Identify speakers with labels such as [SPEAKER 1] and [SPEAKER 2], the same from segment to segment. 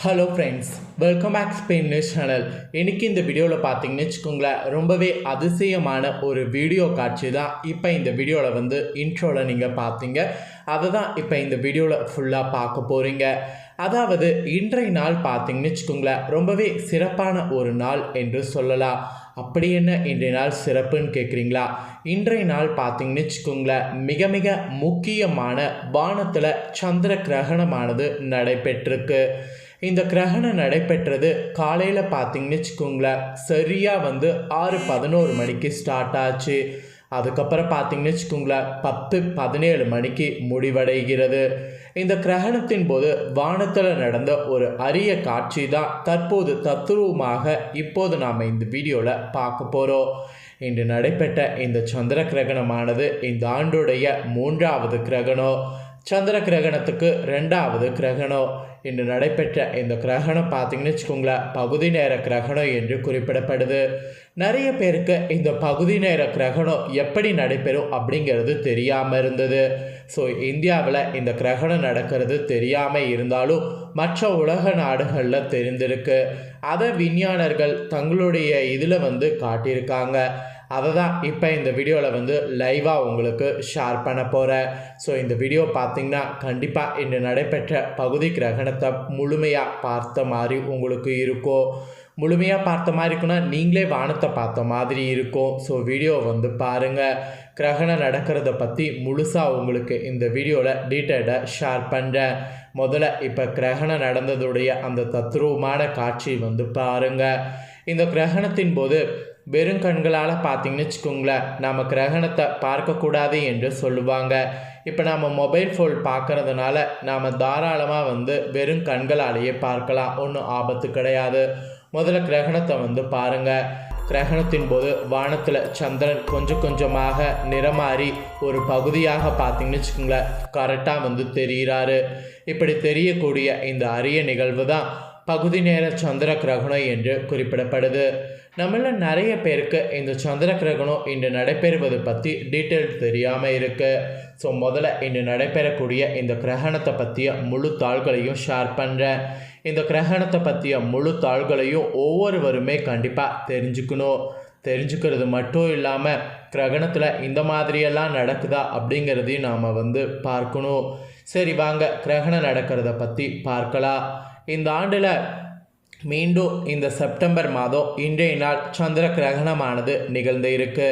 [SPEAKER 1] Hello friends welcome back Spain news channel இன்றைக்கி இந்த வீடியோவில் பார்த்தீங்கன்னு வச்சுக்கோங்களேன் ரொம்பவே அதிசயமான ஒரு வீடியோ காட்சி தான். இப்போ இந்த வீடியோவில் வந்து இன்ட்ரோவில் நீங்கள் பார்த்தீங்க. அதை தான் இப்போ இந்த வீடியோவில் ஃபுல்லாக பார்க்க போகிறீங்க அதாவது இன்றைய நாள் பார்த்தீங்கன்னு வச்சுக்கோங்களேன் ரொம்பவே சிறப்பான ஒரு நாள் என்று சொல்லலாம். அப்படி என்ன இன்றைய நாள் சிறப்புன்னு கேட்குறீங்களா இன்றைய நாள் பார்த்தீங்கன்னு வச்சுக்கோங்களேன் மிக மிக முக்கியமான வானத்தில் சந்திர கிரகணமானது நடைபெற்றிருக்கு. இந்த கிரகணம் நடைபெற்றது காலையில் பார்த்தீங்கன்னு வச்சுக்கோங்களேன். சரியாக வந்து ஆறு பதினோரு மணிக்கு ஸ்டார்ட் ஆச்சு. அதுக்கப்புறம் பார்த்தீங்கன்னு வச்சுக்கோங்களேன் பத்து பதினேழு மணிக்கு முடிவடைகிறது. இந்த கிரகணத்தின் போது வானத்தில் நடந்த ஒரு அரிய காட்சி தான் தற்போது தத்துருவமாக இப்போது நாம் இந்த வீடியோவில் பார்க்க போகிறோம் இன்று நடைபெற்ற இந்த சந்திர கிரகணமானது இந்த ஆண்டுடைய மூன்றாவது கிரகணம். சந்திர கிரகணத்துக்கு ரெண்டாவது கிரகணம். இன்று நடைபெற்ற இந்த கிரகணம் பார்த்தீங்கன்னு வச்சுக்கோங்களேன் பகுதி நேர கிரகணம் என்று குறிப்பிடப்படுது. நிறைய பேருக்கு இந்த பகுதி நேர கிரகணம் எப்படி நடைபெறும் அப்படிங்கிறது தெரியாமல் இருந்தது. ஸோ இந்தியாவில் இந்த கிரகணம் நடக்கிறது தெரியாமல் இருந்தாலும் மற்ற உலக நாடுகளில் தெரிந்திருக்கு. அதை விஞ்ஞானர்கள் தங்களுடைய இதில் வந்து காட்டியிருக்காங்க. அதை தான் இப்போ இந்த வீடியோவில் வந்து லைவாக உங்களுக்கு ஷேர் பண்ண போகிறேன் ஸோ இந்த வீடியோ பார்த்திங்கன்னா கண்டிப்பாக இன்று நடைபெற்ற பகுதி கிரகணத்தை முழுமையாக பார்த்த மாதிரி உங்களுக்கு இருக்கும். முழுமையாக பார்த்த மாதிரி இருக்குன்னா நீங்களே வானத்தை பார்த்த மாதிரி இருக்கும். ஸோ வீடியோ வந்து பாருங்கள் கிரகணம் நடக்கிறத பற்றி முழுசாக உங்களுக்கு இந்த வீடியோவில் டீட்டெயிலாக ஷேர் பண்ணுறேன் முதல்ல இப்போ கிரகணம் நடந்ததுடைய அந்த தத்ரூபமான காட்சி வந்து பாருங்கள் இந்த கிரகணத்தின் போது வெறும் கண்களால் பார்த்தீங்கன்னு வச்சுக்கோங்களேன் நம்ம கிரகணத்தை பார்க்கக்கூடாது என்று சொல்லுவாங்க. இப்போ நாம் மொபைல் ஃபோன் பார்க்கறதுனால நாம் தாராளமாக வந்து வெறும் கண்களாலேயே பார்க்கலாம். ஒன்றும் ஆபத்து கிடையாது. முதல்ல கிரகணத்தை வந்து பாருங்கள் கிரகணத்தின் போது வானத்தில் சந்திரன் கொஞ்சம் கொஞ்சமாக நிறமாறி ஒரு பகுதியாக பார்த்தீங்கன்னு வச்சுக்கோங்களேன் கரெக்டாக வந்து தெரிகிறாரு இப்படி தெரியக்கூடிய இந்த அரிய நிகழ்வு தான் பகுதி நேர சந்திர கிரகணம் என்று குறிப்பிடப்படுது. நம்மள நிறைய பேருக்கு இந்த சந்திர கிரகணம் இன்று நடைபெறுவது பற்றி டீட்டெயில் தெரியாமல் இருக்குது ஸோ முதல்ல இன்று நடைபெறக்கூடிய இந்த கிரகணத்தை பற்றிய முழு தாள்களையும் ஷேர் பண்ணுறேன் இந்த கிரகணத்தை பற்றிய முழு தாள்களையும் ஒவ்வொருவருமே கண்டிப்பாக தெரிஞ்சுக்கணும். தெரிஞ்சுக்கிறது மட்டும் இல்லாமல் கிரகணத்தில் இந்த மாதிரியெல்லாம் நடக்குதா அப்படிங்கிறதையும் நாம் வந்து பார்க்கணும். சரி வாங்க கிரகணம் நடக்கிறத பற்றி பார்க்கலாம். இந்த ஆண்டில் மீண்டும் இந்த செப்டம்பர் மாதம் இன்றைய நாள் சந்திர கிரகணமானது நிகழ்ந்து இருக்கு.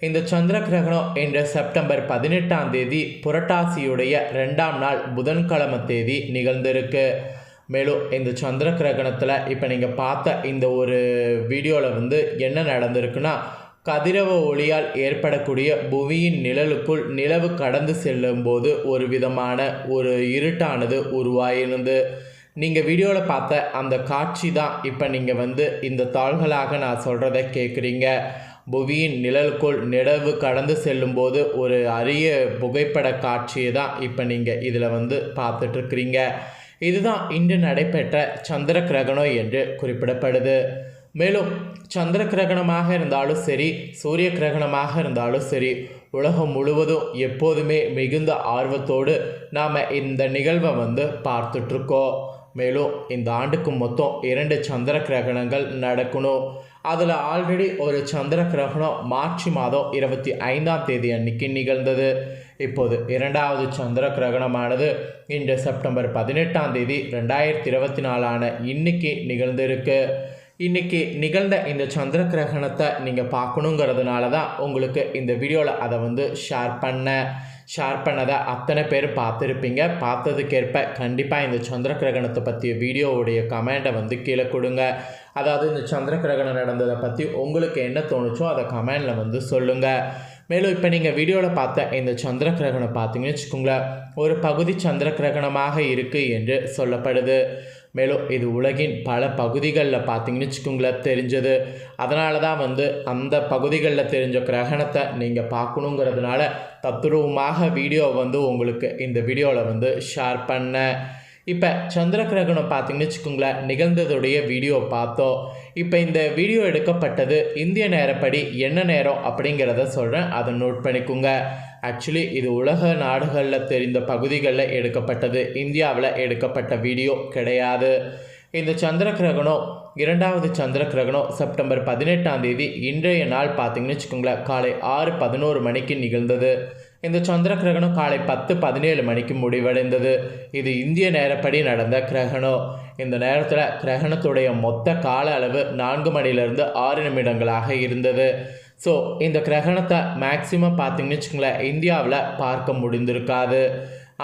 [SPEAKER 1] இந்த சந்திர கிரகணம் இன்று செப்டம்பர் பதினெட்டாம் தேதி புரட்டாசியுடைய ரெண்டாம் நாள் புதன்கிழமை தேதி நிகழ்ந்திருக்கு மேலும் இந்த சந்திர கிரகணத்தில் இப்போ நீங்கள் பார்த்த இந்த ஒரு வீடியோவில் வந்து என்ன நடந்திருக்குன்னா கதிரவ ஒளியால் ஏற்படக்கூடிய புவியின் நிழலுக்குள் நிலவு கடந்து செல்லும்போது ஒரு விதமான ஒரு இருட்டானது உருவாயிருந்து நீங்கள் வீடியோவில் பார்த்த அந்த காட்சி தான் இப்போ நீங்கள் வந்து இந்த தாள்களாக நான் சொல்கிறத கேட்குறீங்க புவியின் நிழலுக்குள் நிலவு கடந்து செல்லும்போது ஒரு அரிய புகைப்பட காட்சியை தான் இப்போ நீங்கள் இதில் வந்து பார்த்துட்ருக்குறீங்க இதுதான் இன்று நடைபெற்ற சந்திர கிரகணம் என்று குறிப்பிடப்படுது. மேலும் சந்திர கிரகணமாக இருந்தாலும் சரி சூரிய கிரகணமாக இருந்தாலும் சரி உலகம் முழுவதும் எப்போதுமே மிகுந்த ஆர்வத்தோடு நாம் இந்த நிகழ்வை வந்து பார்த்துட்ருக்கோம் மேலும் இந்த ஆண்டுக்கு மொத்தம் இரண்டு சந்திர கிரகணங்கள் நடக்கணும். அதில் ஆல்ரெடி ஒரு சந்திர கிரகணம் மார்ச் மாதம் இருபத்தி ஐந்தாம் தேதி அன்னைக்கு நிகழ்ந்தது. இப்போது இரண்டாவது சந்திர கிரகணமானது இன்று செப்டம்பர் பதினெட்டாம் தேதி ரெண்டாயிரத்தி இருபத்தி நாலான இன்னைக்கு நிகழ்ந்திருக்கு. இன்னைக்கு நிகழ்ந்த இந்த சந்திர கிரகணத்தை நீங்கள் பார்க்கணுங்கிறதுனால தான் உங்களுக்கு இந்த வீடியோவில் அதை வந்து ஷேர் பண்ண ஷேர் பண்ணதை அத்தனை பேர் பார்த்துருப்பீங்க. பார்த்ததுக்கேற்ப கண்டிப்பாக இந்த சந்திர கிரகணத்தை பற்றிய வீடியோவுடைய கமெண்ட்டை வந்து கீழே கொடுங்க. அதாவது இந்த சந்திர கிரகணம் நடந்ததை பற்றி உங்களுக்கு என்ன தோணுச்சோ அதை கமெண்டில் வந்து சொல்லுங்கள் மேலும் இப்போ நீங்கள் வீடியோவில் பார்த்த இந்த சந்திர கிரகணம் பார்த்தீங்கன்னு வச்சுக்கோங்களேன் ஒரு பகுதி சந்திர கிரகணமாக இருக்குது என்று சொல்லப்படுது. மேலும் இது உலகின் பல பகுதிகளில் பார்த்தீங்கன்னு வச்சுக்கோங்களேன் தெரிஞ்சது. அதனால தான் வந்து அந்த பகுதிகளில் தெரிஞ்ச கிரகணத்தை நீங்கள் பார்க்கணுங்கிறதுனால தத்ரூபமாக வீடியோ வந்து உங்களுக்கு இந்த வீடியோவில் வந்து ஷேர் பண்ணேன். இப்போ சந்திர கிரகணம் பார்த்தீங்கன்னு வச்சுக்கோங்களேன் நிகழ்ந்ததுடைய வீடியோ பார்த்தோம். இப்போ இந்த வீடியோ எடுக்கப்பட்டது இந்திய நேரப்படி என்ன நேரம் அப்படிங்கிறத சொல்கிறேன் அதை நோட் பண்ணிக்கோங்க. ஆக்சுவலி இது உலக நாடுகளில் தெரிந்த பகுதிகளில் எடுக்கப்பட்டது. இந்தியாவில் எடுக்கப்பட்ட வீடியோ கிடையாது. இந்த சந்திர கிரகணம் இரண்டாவது சந்திர கிரகணம் செப்டம்பர் பதினெட்டாம் தேதி இன்றைய நாள் பார்த்தீங்கன்னு வச்சுக்கோங்களேன் காலை ஆறு பதினோரு மணிக்கு நிகழ்ந்தது. இந்த சந்திர கிரகணம் காலை பத்து பதினேழு மணிக்கு முடிவடைந்தது. இது இந்திய நேரப்படி நடந்த கிரகணம். இந்த நேரத்தில் கிரகணத்துடைய மொத்த கால அளவு நான்கு மணிலேருந்து ஆறு நிமிடங்களாக இருந்தது. ஸோ இந்த கிரகணத்தை மேக்சிமம் பார்த்தீங்கன்னு வச்சுக்கோங்களேன் இந்தியாவில் பார்க்க முடிந்திருக்காது.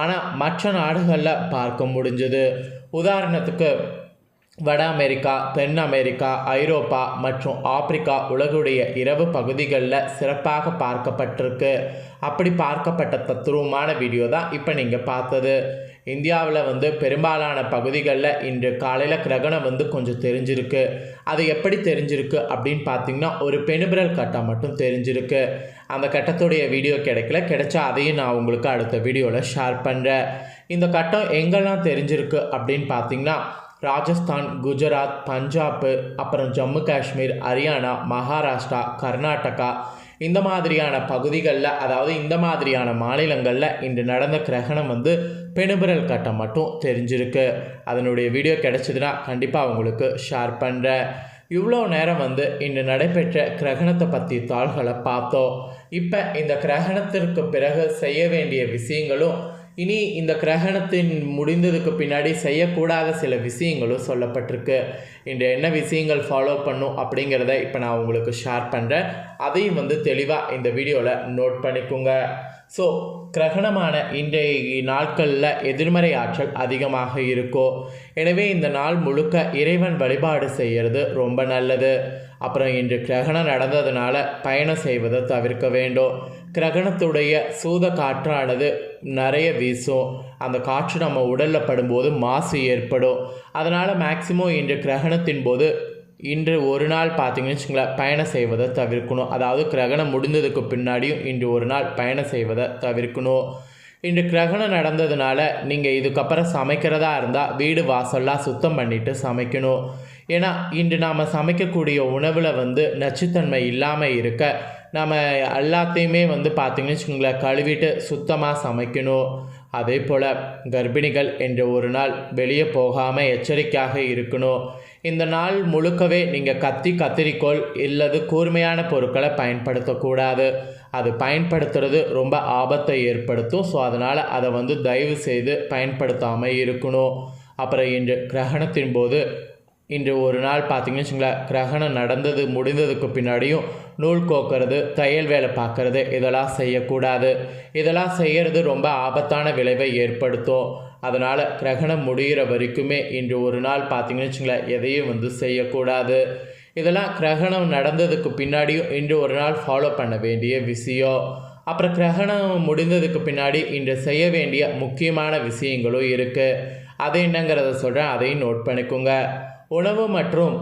[SPEAKER 1] ஆனால் மற்ற நாடுகளில் பார்க்க முடிஞ்சது. உதாரணத்துக்கு வட அமெரிக்கா தென் அமெரிக்கா ஐரோப்பா மற்றும் ஆப்பிரிக்கா உலகுடைய இரவு பகுதிகளில் சிறப்பாக பார்க்கப்பட்டிருக்கு. அப்படி பார்க்கப்பட்ட தத்துருவமான வீடியோ தான் இப்போ நீங்கள் பார்த்தது. இந்தியாவில் வந்து பெரும்பாலான பகுதிகளில் இன்று காலையில் கிரகணம் வந்து கொஞ்சம் தெரிஞ்சிருக்கு. அது எப்படி தெரிஞ்சிருக்கு அப்படின்னு பார்த்தீங்கன்னா ஒரு பெணுபிரல் கட்டம் மட்டும் தெரிஞ்சிருக்கு. அந்த கட்டத்துடைய வீடியோ கிடைக்கல. கிடைச்சா அதையும் நான் உங்களுக்கு அடுத்த வீடியோவில் ஷேர் பண்ணுறேன் இந்த கட்டம் எங்கெல்லாம் தெரிஞ்சிருக்கு அப்படின்னு பார்த்தீங்கன்னா ராஜஸ்தான் குஜராத் பஞ்சாப்பு அப்புறம் ஜம்மு காஷ்மீர் ஹரியானா மகாராஷ்டிரா கர்நாடகா இந்த மாதிரியான பகுதிகளில் அதாவது இந்த மாதிரியான மாநிலங்களில் இன்று நடந்த கிரகணம் வந்து பெணுபிரல் கட்டம் மட்டும் தெரிஞ்சிருக்கு. அதனுடைய வீடியோ கிடச்சிதுன்னா கண்டிப்பாக உங்களுக்கு ஷேர் பண்ணுறேன் இவ்வளோ நேரம் வந்து இன்று நடைபெற்ற கிரகணத்தை பற்றி தாள்களை பார்த்தோம். இப்போ இந்த கிரகணத்திற்கு பிறகு செய்ய வேண்டிய விஷயங்களும் இனி இந்த கிரகணத்தின் முடிந்ததுக்கு பின்னாடி செய்யக்கூடாத சில விஷயங்களும் சொல்லப்பட்டிருக்கு. இன்று என்ன விஷயங்கள் ஃபாலோ பண்ணும் அப்படிங்கிறத இப்போ நான் உங்களுக்கு ஷேர் பண்ணுறேன் அதையும் வந்து தெளிவாக இந்த வீடியோவில் நோட் பண்ணிக்கோங்க. ஸோ கிரகணமான இன்றைய நாட்களில் எதிர்மறை ஆற்றல் அதிகமாக இருக்கும் எனவே இந்த நாள் முழுக்க இறைவன் வழிபாடு செய்கிறது ரொம்ப நல்லது. அப்புறம் இன்று கிரகணம் நடந்ததுனால பயணம் செய்வதை தவிர்க்க வேண்டும். கிரகணத்துடைய சூத காற்றானது நிறைய வீசும். அந்த காற்று நம்ம உடலில் படும்போது மாசு ஏற்படும். அதனால் மேக்சிமம் இன்று கிரகணத்தின் போது இன்று ஒரு நாள் பார்த்தீங்கன்னு வச்சுங்களேன் பயணம் செய்வதை தவிர்க்கணும். அதாவது கிரகணம் முடிந்ததுக்கு பின்னாடியும் இன்று ஒரு நாள் பயணம் செய்வதை தவிர்க்கணும். இன்று கிரகணம் நடந்ததுனால நீங்கள் இதுக்கப்புறம் சமைக்கிறதா இருந்தால் வீடு வாசல்லாம் சுத்தம் பண்ணிவிட்டு சமைக்கணும். ஏன்னா இன்று நாம் சமைக்கக்கூடிய உணவில் வந்து நச்சுத்தன்மை இல்லாமல் இருக்க நம்ம எல்லாத்தையுமே வந்து பார்த்திங்கன்னு வச்சுக்கோங்களேன் கழுவிட்டு சுத்தமாக சமைக்கணும். அதே போல் கர்ப்பிணிகள் என்ற ஒரு நாள் வெளியே போகாமல் எச்சரிக்கையாக இருக்கணும். இந்த நாள் முழுக்கவே நீங்கள் கத்தி கத்திரிக்கோள் இல்லது கூர்மையான பொருட்களை பயன்படுத்தக்கூடாது. அது பயன்படுத்துறது ரொம்ப ஆபத்தை ஏற்படுத்தும். ஸோ அதனால் அதை வந்து தயவு செய்து பயன்படுத்தாமல் இருக்கணும். அப்புறம் இன்று கிரகணத்தின் போது இன்று ஒரு நாள் பார்த்தீங்கன்னு வச்சுங்களேன் கிரகணம் நடந்தது முடிந்ததுக்கு பின்னாடியும் நூல் கோக்கிறது தையல் வேலை பார்க்குறது இதெல்லாம் செய்யக்கூடாது. இதெல்லாம் செய்கிறது ரொம்ப ஆபத்தான விளைவை ஏற்படுத்தும். அதனால் கிரகணம் முடிகிற வரைக்குமே இன்று ஒரு நாள் பார்த்தீங்கன்னு வச்சுங்களேன் எதையும் வந்து செய்யக்கூடாது. இதெல்லாம் கிரகணம் நடந்ததுக்கு பின்னாடியும் இன்று ஒரு நாள் ஃபாலோ பண்ண வேண்டிய விஷயம். அப்புறம் கிரகணம் முடிந்ததுக்கு பின்னாடி இன்று செய்ய வேண்டிய முக்கியமான விஷயங்களும் இருக்குது அது என்னங்கிறத சொல்கிறேன் அதையும் நோட் பண்ணிக்கோங்க. உணவு மற்றும்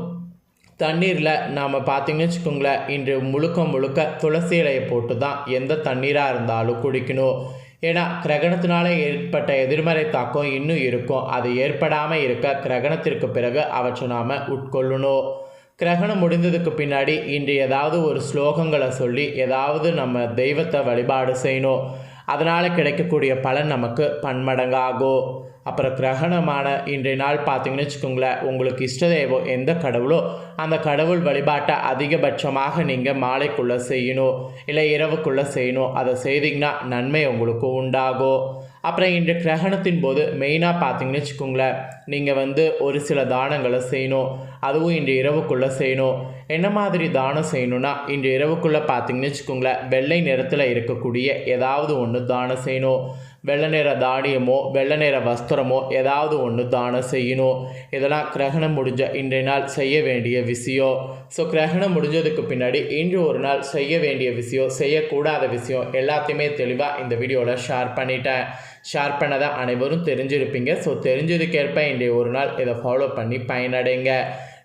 [SPEAKER 1] தண்ணீரில் நாம் பார்த்திங்கன்னு வச்சுக்கோங்களேன் இன்று முழுக்க முழுக்க துளசி இலையை போட்டு தான் எந்த தண்ணீராக இருந்தாலும் குடிக்கணும். ஏன்னா கிரகணத்தினால ஏற்பட்ட எதிர்மறை தாக்கம் இன்னும் இருக்கும். அது ஏற்படாமல் இருக்க கிரகணத்திற்கு பிறகு அவற்றை நாம் உட்கொள்ளணும். கிரகணம் முடிந்ததுக்கு பின்னாடி இன்று ஏதாவது ஒரு ஸ்லோகங்களை சொல்லி ஏதாவது நம்ம தெய்வத்தை வழிபாடு செய்யணும். அதனால் கிடைக்கக்கூடிய பலன் நமக்கு பன்மடங்காகும் அப்புறம் கிரகணமான இன்றைய நாள் பார்த்தீங்கன்னு வச்சுக்கோங்களேன் உங்களுக்கு இஷ்ட தெய்வம் எந்த கடவுளோ அந்த கடவுள் வழிபாட்டை அதிகபட்சமாக நீங்கள் மாலைக்குள்ளே செய்யணும் இல்லை இரவுக்குள்ளே செய்யணும். அதை செய்தீங்கன்னா நன்மை உங்களுக்கு உண்டாகும். அப்புறம் இன்று கிரகணத்தின் போது மெயினாக பார்த்தீங்கன்னு வச்சுக்கோங்களேன் நீங்கள் வந்து ஒரு சில தானங்களை செய்யணும் அதுவும் இன்று இரவுக்குள்ளே செய்யணும். என்ன மாதிரி தானம் செய்யணும்னா இன்று இரவுக்குள்ளே பார்த்தீங்கன்னு வச்சுக்கோங்களேன் வெள்ளை நிறத்தில் இருக்கக்கூடிய ஏதாவது ஒன்று தானம் செய்யணும். வெள்ளை நிற தானியமோ வெள்ளை நிற வஸ்திரமோ ஏதாவது ஒன்று தானம் செய்யணும் இதெல்லாம் கிரகணம் முடிஞ்ச இன்றைய நாள் செய்ய வேண்டிய விஷயம் ஸோ கிரகணம் முடிஞ்சதுக்கு பின்னாடி இன்று ஒரு நாள் செய்ய வேண்டிய விஷயம் செய்யக்கூடாத விஷயம் எல்லாத்தையுமே தெளிவாக இந்த வீடியோவில் ஷேர் பண்ணிட்டேன். ஷேர் பண்ணதை அனைவரும் தெரிஞ்சிருப்பீங்க. ஸோ தெரிஞ்சதுக்கேற்ப இன்றைய ஒரு நாள் இதை ஃபாலோ பண்ணி பயனடைங்க.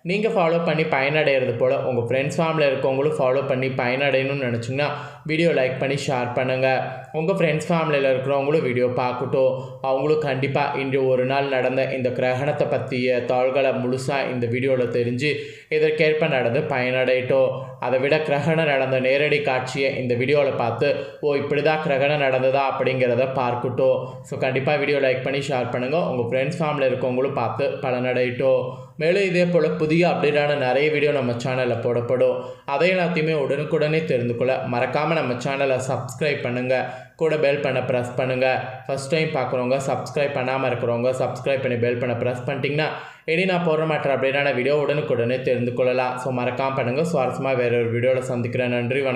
[SPEAKER 1] நீங்கள் ஃபாலோ பண்ணி பயனடைகிறது போல் உங்கள் ஃப்ரெண்ட்ஸ் ஃபேமிலியில் இருக்கவங்களும் ஃபாலோ பண்ணி பயனடையணும்னு நினச்சிங்கன்னா வீடியோ லைக் பண்ணி ஷேர் பண்ணுங்கள் உங்கள் ஃப்ரெண்ட்ஸ் ஃபேமிலியில் இருக்கிறவங்களும் வீடியோ பார்க்கட்டும். அவங்களும் கண்டிப்பாக இன்று ஒரு நாள் நடந்த இந்த கிரகணத்தை பற்றிய தாள்களை முழுசாக இந்த வீடியோவில் தெரிஞ்சு இதற்கேற்ப நடந்து பயனடையட்டும். அதை விட கிரகணம் நடந்த நேரடி காட்சியை இந்த வீடியோவில் பார்த்து ஓ இப்படி தான் கிரகணம் நடந்ததா அப்படிங்கிறத பார்க்கட்டும். ஸோ கண்டிப்பாக வீடியோ லைக் பண்ணி ஷேர் பண்ணுங்கள் உங்கள் ஃப்ரெண்ட்ஸ் ஃபேமிலியில் இருக்கவங்களும் பார்த்து பலனடையட்டும். மேலும் இதே போல் புதிய அப்டேட்டான நிறைய வீடியோ நம்ம சேனலில் போடப்படும். அதை எல்லாத்தையுமே உடனுக்குடனே தெரிந்து கொள்ள மறக்காமல் நம்ம சேனலை சப்ஸ்கிரைப் பண்ணுங்கள் கூட பெல் பண்ண ப்ரெஸ் பண்ணுங்கள் ஃபஸ்ட் டைம் பார்க்குறவங்க சப்ஸ்கிரைப் பண்ணாமல் இருக்கிறவங்க சப்ஸ்கிரைப் பண்ணி பெல் பண்ண ப்ரெஸ் பண்ணிட்டீங்கன்னா இனி நான் போடுற மாற்ற அப்டேட்டான வீடியோ உடனுக்குடனே தெரிந்து கொள்ளலாம். ஸோ மறக்காமல் பண்ணுங்கள் சுவாரஸ்யமாக வேற ஒரு வீடியோவில் சந்திக்கிறேன். நன்றி வணக்கம்.